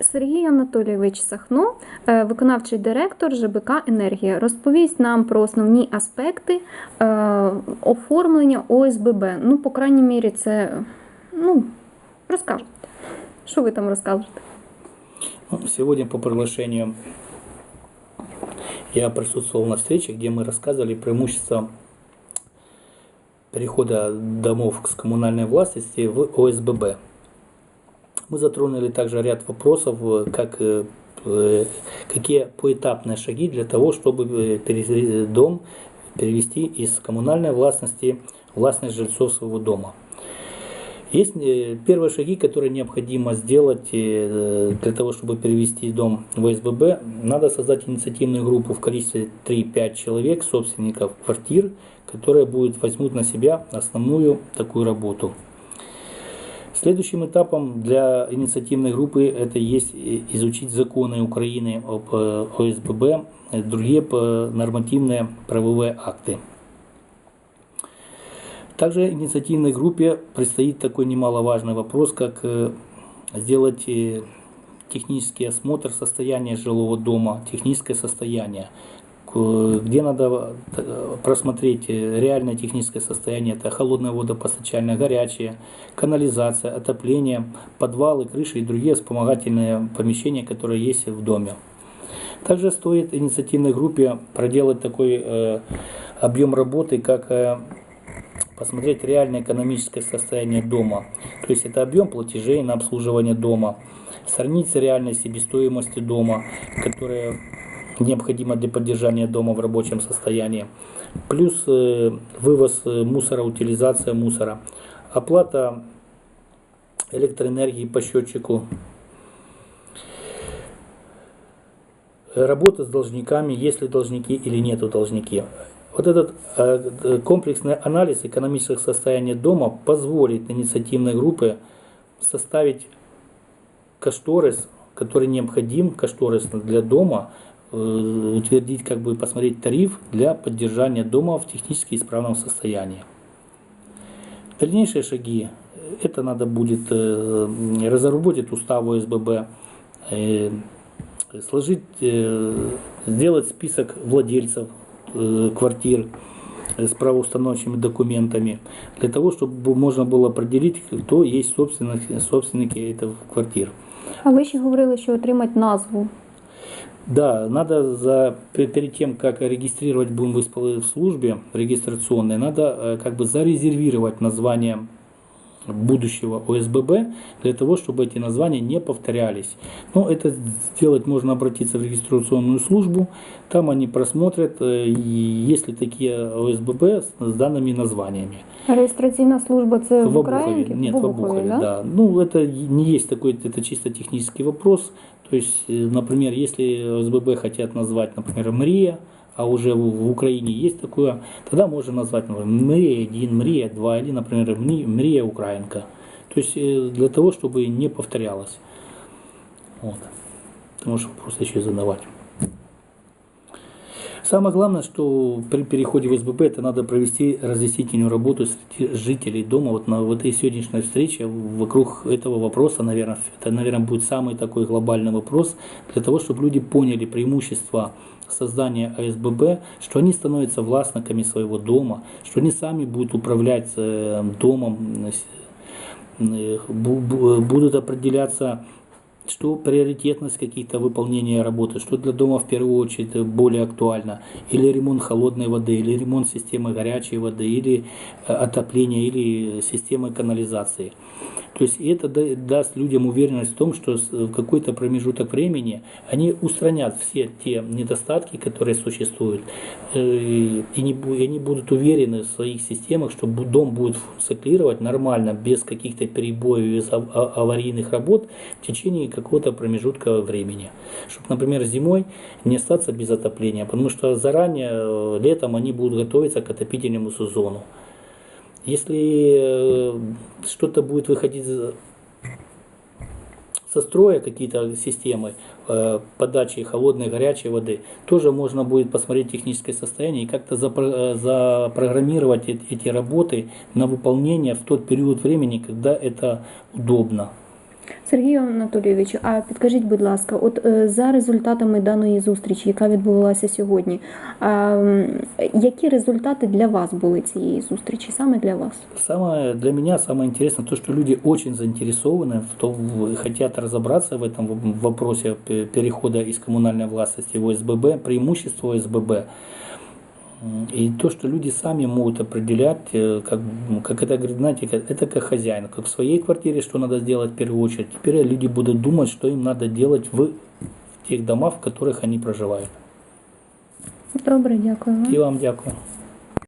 Сергій Анатолійович Сахно, е, виконавчий директор ЖБК Енергія, розповість нам про основні аспекти е, оформлення ОСББ. Ну, по крайній мірі, це ну, розкажете. Що ви там розкажете? Ну, Сегодня по приглашению я присутствовал на встрече, где мы рассказывали преимущества перехода домов с коммунальной властности в ОСББ. Мы затронули также ряд вопросов, э, как, э, э, какие поэтапные шаги для того, чтобы дом перевести из коммунальной властности в властность жильцов своего дома. Есть первые шаги, которые необходимо сделать для того, чтобы перевести дом в СББ. Надо создать инициативную группу в количестве 3-5 человек, собственников квартир, которые будут, возьмут на себя основную такую работу. Следующим этапом для инициативной группы это есть изучить законы Украины об э, ОСББ, э, другие нормативные правовые акты. Также инициативной группе предстоит такой немаловажный вопрос, как э, сделать технический осмотр состояния жилого дома, техническое состояние, где надо э, просмотреть э, реальное техническое состояние, это холодное водопостачание, горячее, канализация, отопление, подвалы, крыши и другие вспомогательные помещения, которые есть в доме. Также стоит инициативной группе проделать такой э, объем работы, как э, посмотреть реальное экономическое состояние дома. То есть это объем платежей на обслуживание дома, сравнить с реальной себестоимостью дома, которая необходима для поддержания дома в рабочем состоянии. Плюс э, вывоз э, мусора, утилизация мусора. Оплата электроэнергии по счетчику. Работа с должниками, есть ли должники или нету должники. Вот этот э, комплексный анализ экономического состояния дома позволит инициативной группе составить кошторис, который необходим, кошторис для дома, утвердить, как бы посмотреть тариф для поддержания дома в технически исправном состоянии. Дальнейшие шаги, э, это надо будет э, разработать устав ОСББ, э, сложить, э, сделать список владельцев э, квартир э, с правоустановчими документами, для того, чтобы можно было определить, кто есть собственник, собственники этих квартир. А ви ще говорили, що отримати назву. Да, надо за, пе- перед тем, как регистрировать будем в испол- в службе регистрационной, надо э, как бы зарезервировать название будущего ОСББ для того, чтобы эти названия не повторялись. Но это сделать можно обратиться в регистрационную службу, там они просмотрят, э, и есть ли такие ОСББ с, с данными названиями. Реєстраційна служба це в, В Обухове. Українці? Нет, в Обухове, да? Ну, это не есть такой, это чисто технический вопрос. То есть, э, например, если ОСББ хотят назвать, например, МРИА, а уже в, Украине есть такое, тогда можно назвать, например, МРИА 1, МРИА 2 или, например, МРИ- МРИА Украинка. То есть, э, для того, чтобы не повторялось. Вот. Ты можешь вопрос еще задавать. Самое главное, что при переходе в СББ это надо провести разъяснительную работу среди жителей дома. Вот на вот этой сегодняшней встрече вокруг этого вопроса, наверное, это, наверное, будет самый такой глобальный вопрос для того, чтобы люди поняли преимущества создания АСББ, что они становятся властниками своего дома, что они сами будут управлять э, домом, э, бу- будут определяться что приоритетность каких-то выполнения работы, что для дома в первую очередь более актуально, или ремонт холодной воды, или ремонт системы горячей воды, или э, отопление, или системы канализации. То есть это да- даст людям уверенность в том, что в какой-то промежуток времени они устранят все те недостатки, которые существуют, э, и, они будут уверены в своих системах, что дом будет функционировать нормально, без каких-то перебоев, без а- аварийных работ в течение какого-то промежутка времени. Чтобы, например, зимой не остаться без отопления, потому что заранее, э, летом они будут готовиться к отопительному сезону. Если э, что-то будет выходить со строя какие-то системы э, подачи холодной, горячей воды, тоже можно будет посмотреть техническое состояние и как-то э, запрограммировать эт- эти работы на выполнение в тот период времени, когда это удобно. Сергію Анатолійовичу, а підкажіть, будь ласка, от е, за результатами даної зустрічі, яка відбувалася сьогодні, які результати для вас були цієї зустрічі? Саме для вас? Саме для мене саме інтересно, то що люди дуже заінтересовані, то хочуть розібратися в цьому вопросі переходу із комунальної власності в ОСББ, преимущество ОСББ. И то, что люди сами могут определять, э, как, как это говорит, знаете, как- это как хозяин, как в своей квартире, что надо сделать в первую очередь. Теперь люди будут думать, что им надо делать в, в тех домах, в которых они проживают. Добре, дякую. вам. И вам дякую.